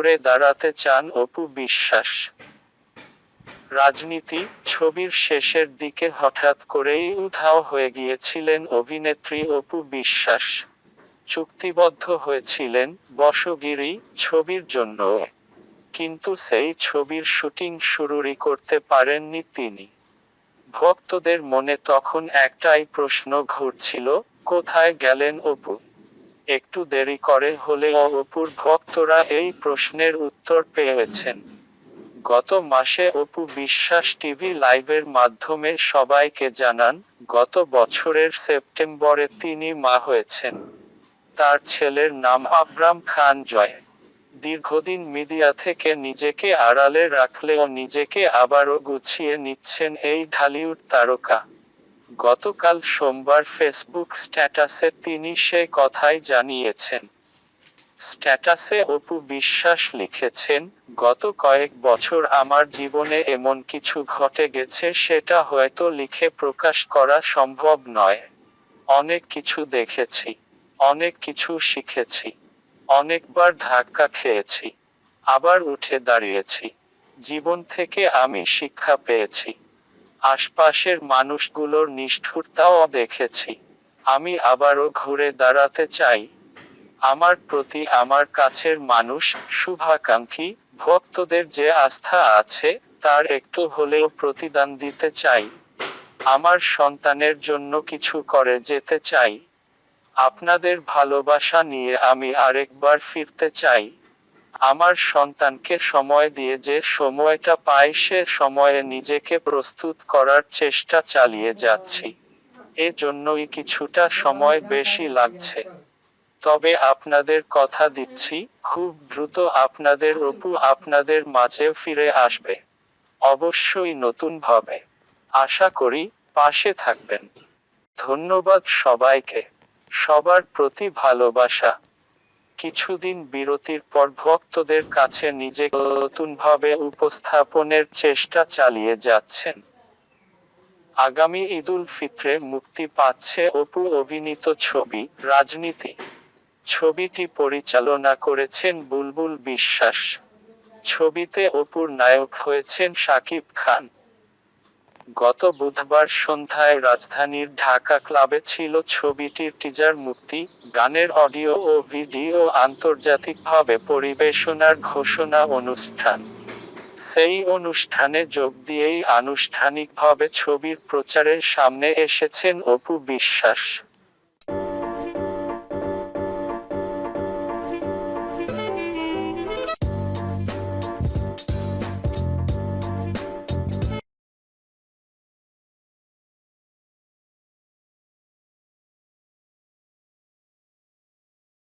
ঘুরে দাঁড়াতে চান অপু বিশ্বাস। রাজনীতি ছবির শেষের দিকে হঠাৎ করেই উধাও হয়ে গিয়েছিলেন অভিনেত্রী অপু বিশ্বাস। চুক্তিবদ্ধ হয়েছিলেন বশগিরি ছবির জন্য কিন্তু সেই ছবির শুটিং শুরুরই করতে পারেননি তিনি। ভক্তদের মনে তখন একটাই প্রশ্ন ঘুরছিল, কোথায় গেলেন অপু? একটু দেরি করে হলেও অপুর ভক্তরা এই প্রশ্নের উত্তর পেয়েছেন। গত মাসে অপু বিশ্বাস টিভি লাইভের মাধ্যমে সবাইকে জানান, গত বছরের সেপ্টেম্বরে তিনি মা হয়েছেন। তার ছেলের নাম আবরাম খান জয়। দীর্ঘদিন মিডিয়া থেকে নিজেকে আড়ালে রাখলেও নিজেকে আবারও গুছিয়ে নিচ্ছেন এই ঢালিউড তারকা। গতকাল সোমবার ফেসবুক স্ট্যাটাসে তিনি সে কথাই জানিয়েছেন। স্ট্যাটাসে অপু বিশ্বাস লিখেছেন, গত কয়েক বছর আমার জীবনে এমন কিছু ঘটে গেছে সেটা হয়তো লিখে প্রকাশ করা সম্ভব নয়। অনেক কিছু দেখেছি, অনেক কিছু শিখেছি, অনেকবার ধাক্কা খেয়েছি, আবার উঠে দাঁড়িয়েছি। জীবন থেকে আমি শিক্ষা পেয়েছি। আশপাশের মানুষগুলোর নিষ্ঠুরতাও দেখেছি। আমি আবারও ঘুরে দাঁড়াতে চাই। আমার প্রতি আমার কাছের মানুষ, শুভাকাঙ্ক্ষী, ভক্তদের যে আস্থা আছে, তার একটু হলেও প্রতিদান দিতে চাই। আমার সন্তানের জন্য কিছু করে যেতে চাই। আপনাদের ভালোবাসা নিয়ে আমি আরেকবার ফিরতে চাই। আমার সন্তানকে সময় দিয়ে যে সময়টা পাই, সে সময়ে নিজেকে প্রস্তুত করার চেষ্টা চালিয়ে যাচ্ছি। এজন্যই কিছুটা সময় বেশি লাগছে। তবে আপনাদের কথা দিচ্ছি, খুব দ্রুত আপনাদের অপু আপনাদের মাঝে ফিরে আসবে। অবশ্যই নতুনভাবে। আশা করি পাশে থাকবেন। ধন্যবাদ সবাইকে। সবার প্রতি ভালোবাসা। কিছুদিন বিরতির পর ভক্তদের কাছে নিজেকে নতুনভাবে উপস্থাপনের চেষ্টা চালিয়ে যাচ্ছেন। আগামী ঈদুল ফিত্রে মুক্তি পাচ্ছে অপু অভিনীত ছবি, রাজনীতি। ছবিটি পরিচালনা করেছেন বুলবুল বিশ্বাস। ছবিতে অপুর নায়ক হয়েছেন শাকিব খান। গত বুধবার সন্ধ্যায় রাজধানীর ঢাকা ক্লাবে ছিল ছবিটির টিজার মুক্তি, গানের অডিও ও ভিডিও আন্তর্জাতিকভাবে পরিবেশনার ঘোষণা অনুষ্ঠান। সেই অনুষ্ঠানে যোগ দিয়েই আনুষ্ঠানিকভাবে ছবির প্রচারের সামনে এসেছেন অপু বিশ্বাস।